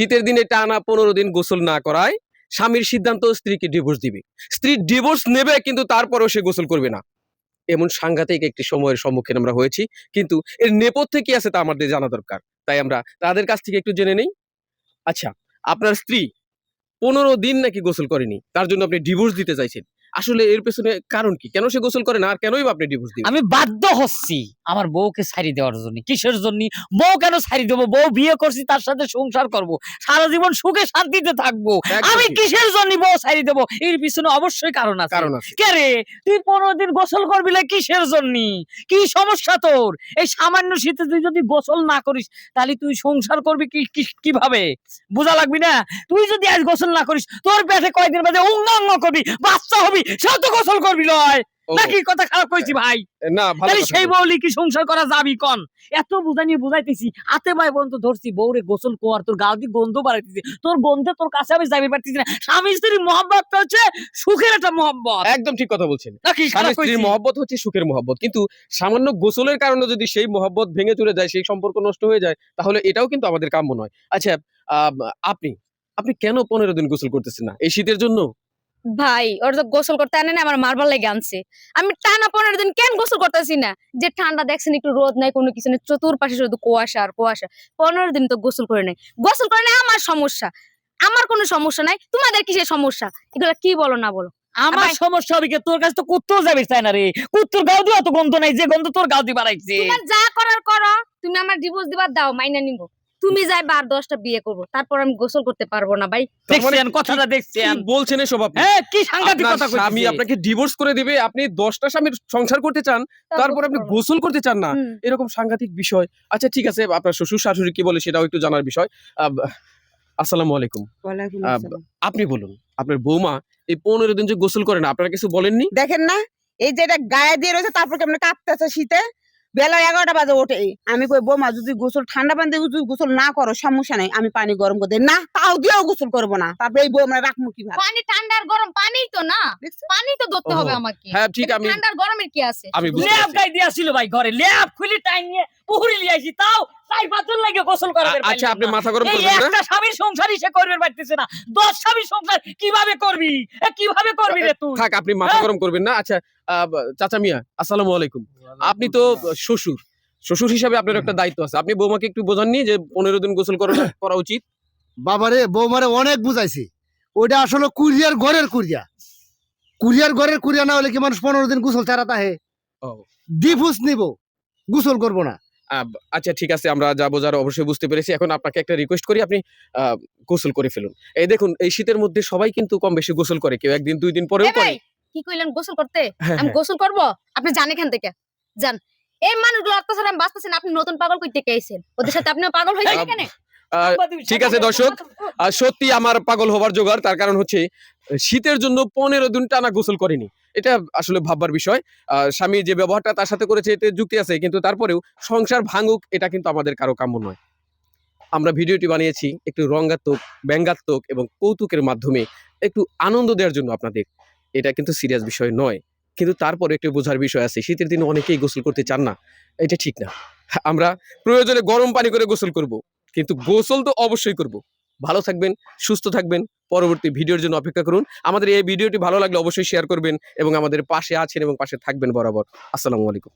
শীতের দিনে টানা পনেরো দিন গোসল না করায় স্বামীর সিদ্ধান্ত স্ত্রীকে ডিভোর্স দিবে। স্ত্রী ডিভোর্স নেবে, কিন্তু তারপরেও সে গোসল করবে না। এমন সাংঘাতিক একটি সময়ের সম্মুখীন আমরা হয়েছি, কিন্তু এর নেপথ্যে কি আছে তা আমাদের জানা দরকার। তাই আমরা তাদের কাছ থেকে একটু জেনে নেই। আচ্ছা আপনার স্ত্রী পনেরো দিন নাকি গোসল করেনি, তার জন্য আপনি ডিভোর্স দিতে চাইছেন। আসলে এর পেছনে কারণ কি? কেন সে গোসল করে না? আর কেনই বা আপনি ডিভোর্স দিবেন? আমি বাধ্য হচ্ছি আমার বউকে ছাড়ি দেওয়ার জন্য। কিসের জন্য? বউ কেন ছাড়ি দেবো? বউ বিয়ে করছি তার সাথে সংসার করব। সারা জীবন সুখে শান্তিতে থাকব। আমি কিসের জন্য বউ ছাড়ি দেবো? এর পিছনে অবশ্যই কারণ আছে। কারণ আছে। কে রে? তুই পনেরো দিন গোসল করবি না কিসের জন্য? কি সমস্যা তোর? এই সামান্য শীতে তুই যদি গোসল না করিস তাহলে তুই সংসার করবি কি কীভাবে? বোঝা লাগবি না? তুই যদি আজ গোসল না করিস তোর পেটে কয়দিন বাদে অঙ্গ করবি বাচ্চা হবি। সেও তো গোসল করবি লয়। নাকি কথা খারাপ কইছি ভাই? না তাহলে সেই। বউলি কি সংসার করা যাবি কন? এত বুঝানি বুঝাইতেছি হাতে পায়ে পর্যন্ত ধরছি বউরে গোসল কর তোর গাও দিয়ে গন্ধ বাড়াইতেছি তোর গন্ধে তোর কাছে আমি যাবি পারতেছি না। স্বামী স্ত্রীর মহব্বতটা হচ্ছে সুখের একটা মহব্বত। একদম ঠিক কথা বলছেন। স্বামী স্ত্রীর মহব্বত হচ্ছে সুখের মহব্বত। কিন্তু সামান্য গোসলের কারণে যদি সেই মহব্বত ভেঙে চলে যায় সেই সম্পর্ক নষ্ট হয়ে যায় তাহলে এটাও কিন্তু আমাদের কাম্য নয়। আচ্ছা আপনি আপনি কেন পনেরো দিন গোসল করতেছেন না? এই শীতের জন্য? ভাই ওর তো গোসল করতে আনে না আমার মারবার লেগে আনছে। আমি টানা পনেরো দিন কেন গোসল করতেছি না? যে ঠান্ডা দেখছেন একটু রোদ নাই কোনো কিছু নেই চতুর্পাশে শুধু কুয়াশা আর কুয়াশা। পনেরো দিন তো গোসল করে নাই। গোসল করে নাই আমার সমস্যা। আমার কোনো সমস্যা নাই তোমাদের কিসের সমস্যা? এগুলো কি বলো না বলো? আমার সমস্যা হবে তোর কাছে তো কুত্তর যাবি তাই না রে। কুত্তর গাও দিয়ে অত গন্ধ নাই যে গন্ধ তোর গাও দিয়ে বাড়াইছে যা করার করো তুমি আমার ডিভোর্স দিবার দাও মাইনা নিব। তুমি যাই বার দশটা বিয়ে করব তারপর আমি গোসল করতে পারব না ভাই। দেখছেন কথাটা দেখছেন। বলছেন এসব আপনি? হ্যাঁ কি সাংঘাতিক কথা কইছে আপনাকে ডিভোর্স করে দিবে আপনি দশটা স্বামীর সংসার করতে চান তারপর আপনি গোসল করতে চান না এরকম সাংঘাতিক বিষয়। আচ্ছা ঠিক আছে আপনার শ্বশুর শাশুড়ি কি বলে সেটাও একটু জানার বিষয়। আসসালামু আলাইকুম। আপনি বলুন আপনার বৌমা এই পনেরো দিন যে গোসল করে না আপনারা কিছু বলেননি? দেখেন না এই যে এটা গায়ে দিয়ে রয়েছে তারপর কেমন কাঁপতেছে শীতে? বেলা এগারোটা বাজে ওঠে। আমি কই বৌমা যদি গোসল ঠান্ডা পানি দিয়ে যদি গোসল না করো সমস্যা নাই আমি পানি গরম করে দিই। না তাও দিয়েও গোসল করব না। তারপরে এই বৌমা রাখব কীভাবে? পানি ঠান্ডার গরম পানি তো না। পানি তো ধরতে হবে আমাকে। হ্যাঁ ঠিক আমি ঠান্ডার গরমের কি আছে? আমি লেপ ল্যাব। গাই দিয়েছিল ভাই ঘরে লেপ খুলি টাইম নিয়ে পুহুরি তাও লাগে গোসল করাবে আচ্ছা আপনি মাথা গরম করবেন না? একটা স্বামীর সংসারই সে করবে পারতেছে না। দশ স্বামীর সংসার কীভাবে করবি? কীভাবে করবি রে তুই? থাক আপনি মাথা হ্যাঁ। গরম করবেন না। আচ্ছা চাচা মিয়া আসসালামু আলাইকুম। আপনি তো শ্বশুর। শ্বশুর হিসাবে আপনার একটা দায়িত্ব আছে। আপনি বৌমাকে একটু বোঝাননি যে পনেরো দিন গোসল করা করা উচিত? বাবারে বৌমারে অনেক বুঝাইছি। ওইটা আসলে কুরিয়ার ঘরের কুরিয়া। কুরিয়ার ঘরের কুরিয়া না হলে কি মানুষ পনেরো দিন গোসল ছাড়া তাহে ও। ডিফুস নিব। গোসল করব না। আচ্ছা ঠিক আছে আমরা যা বোঝার অবশ্যই বুঝতে পেরেছি। এখন আপনাকে একটা রিকোয়েস্ট করি আপনি গোসল করে ফেলুন। এই দেখুন এই শীতের মধ্যে সবাই কিন্তু কম বেশি গোসল করে কেউ একদিন দুই দিন পরেও করে। কি কইলেন গোসল করতে? হ্যাঁ, আমি হ্যাঁ। গোসল করব? আপনি জানেন এখান থেকে জান এই মানুষগুলো অত্যাচার আমি বাঁচতেছেন আপনি নতুন পাগল কইতে গেছেন ওদের সাথে আপনিও পাগল হয়েছেন এখানে? ঠিক আছে, দর্শক। সত্যি আমার পাগল হবার জোগাড় তার কারণ হচ্ছে শীতের জন্য পনেরো দিন টানা গোসল করেনি। এটা আসলে ভাববার বিষয়। আহ, স্বামী যে ব্যবহারটা তার সাথে করেছে এতে যুক্তি আছে কিন্তু তারপরেও সংসার ভাঙুক এটা কিন্তু আমাদের কারও কাম্য নয়। আমরা ভিডিওটি বানিয়েছি একটু রঙ্গাত্মক ব্যঙ্গাত্মক এবং কৌতুকের মাধ্যমে একটু আনন্দ দেওয়ার জন্য আপনাদের। এটা কিন্তু সিরিয়াস বিষয় নয়। কিন্তু তারপরে একটু বোঝার বিষয় আছে শীতের দিনে অনেকেই গোসল করতে চান না। এটা ঠিক না। আমরা প্রয়োজনে গরম পানি করে গোসল করব। কিন্তু গোসল তো অবশ্যই করব। ভালো থাকবেন, সুস্থ থাকবেন, পরবর্তী ভিডিওর জন্য অপেক্ষা করুন। আমাদের এই ভিডিওটি ভালো লাগলে অবশ্যই শেয়ার করবেন এবং আমাদের পাশে আছেন এবং পাশে থাকবেন বরাবর। আসসালামু আলাইকুম।